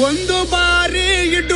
ಒಂದು ಬಾರಿ ಇಡು